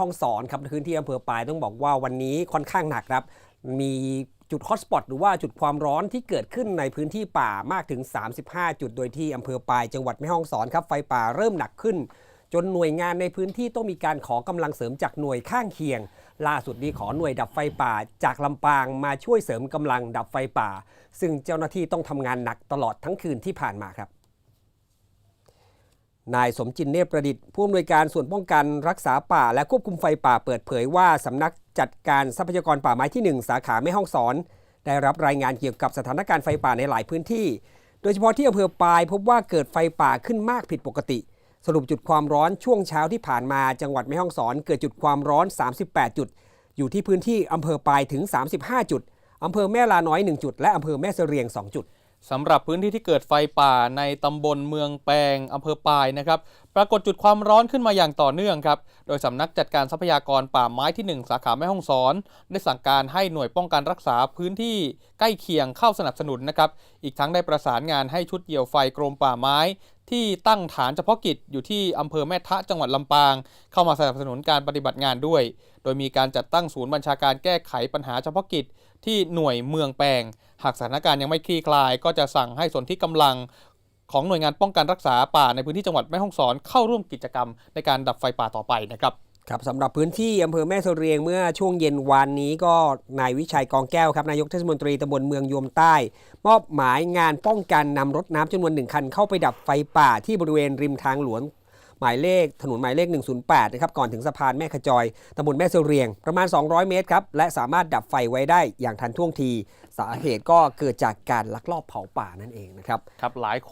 ห้องสอนครับพื้นที่อำเภอปายต้องบอกว่าวันนี้ค่อนข้างหนักครับ มีจุดฮอตสปอตหรือว่าจุดความร้อนที่เกิดขึ้นในพื้นที่ป่ามากถึง 35 จุดโดยที่อำเภอปายจังหวัดแม่ฮ่องสอนครับไฟป่าเริ่มหนักขึ้น จนหน่วยงานในพื้นที่ต้องมีการขอกำลังเสริมจากหน่วยข้างเคียง ล่าสุดนี้ขอหน่วยดับไฟป่าจากลำปางมาช่วยเสริมกำลังดับไฟป่า ซึ่งเจ้าหน้าที่ต้องทำงานหนักตลอดทั้งคืนที่ผ่านมาครับ นายสมจินเนตรประดิษฐ์ผู้อำนวยการส่วนป้องกันรักษาป่า และควบคุมไฟป่าเปิดเผยว่าสำนักจัดการทรัพยากรป่าไม้ที่ 1 สาขาแม่ฮ่องสอน ได้รับรายงานเกี่ยวกับสถานการณ์ไฟป่าในหลายพื้นที่ โดยเฉพาะที่อำเภอปายพบว่าเกิดไฟป่าขึ้นมากผิดปกติ สรุปจุดความร้อนช่วงเช้าที่ผ่านมาจังหวัดแม่ฮ่องสอนเกิดจุดความร้อน 38 จุด อยู่ที่พื้นที่อำเภอปายถึง 35 จุดอำเภอแม่ลาน้อย 1 จุด และอำเภอแม่เสรียง 2 จุด สำหรับพื้นที่ที่เกิดไฟป่าในตำบลเมืองแปงอำเภอปายนะครับ ปรากฏจุดความร้อนขึ้นมาอย่างต่อเนื่องครับ โดยสำนักจัดการทรัพยากรป่าไม้ที่ 1 สาขาแม่ฮ่องสอน ได้สั่งการให้หน่วยป้องกันรักษาพื้นที่ใกล้เคียงเข้าสนับสนุนนะครับ อีกทั้งได้ประสานงานให้ชุดเหี่ยวไฟกรมป่าไม้ ที่ตั้งฐานเฉพาะกิจอยู่ที่อำเภอแม่ทะจังหวัดลำปาง เข้ามาสนับสนุนการปฏิบัติงานด้วย โดยมีการจัดตั้งศูนย์บัญชาการแก้ไขปัญหาเฉพาะกิจที่หน่วยเมืองแปงหากสถานการณ์ยังไม่คลี่คลาย ก็จะสั่งให้ส่วนที่กำลังของหน่วยงานป้องกันรักษาป่าในพื้นที่จังหวัดแม่ฮ่องสอนเข้าร่วมกิจกรรมในการดับไฟป่าต่อไปนะครับ ครับสำหรับพื้นที่อำเภอแม่สเรียงเมื่อช่วงเย็นวานนี้ก็นายวิชัยกองแก้วครับนายกเทศมนตรีตำบลเมืองโยมใต้ มอบหมายงานป้องกันนำรถน้ำจำนวนหนึ่งคันเข้าไปดับไฟป่าที่บริเวณริมทางหลวงหมายเลขถนนหมายเลข 108 นะครับ ก่อนถึงสะพานแม่ขจอยตำบลแม่เสรียง ประมาณ 200 เมตรครับ และสามารถดับไฟไว้ได้อย่างทันท่วงที สาเหตุก็เกิดจากการลักลอบเผาป่านั่นเองนะครับ ครับ หลายคน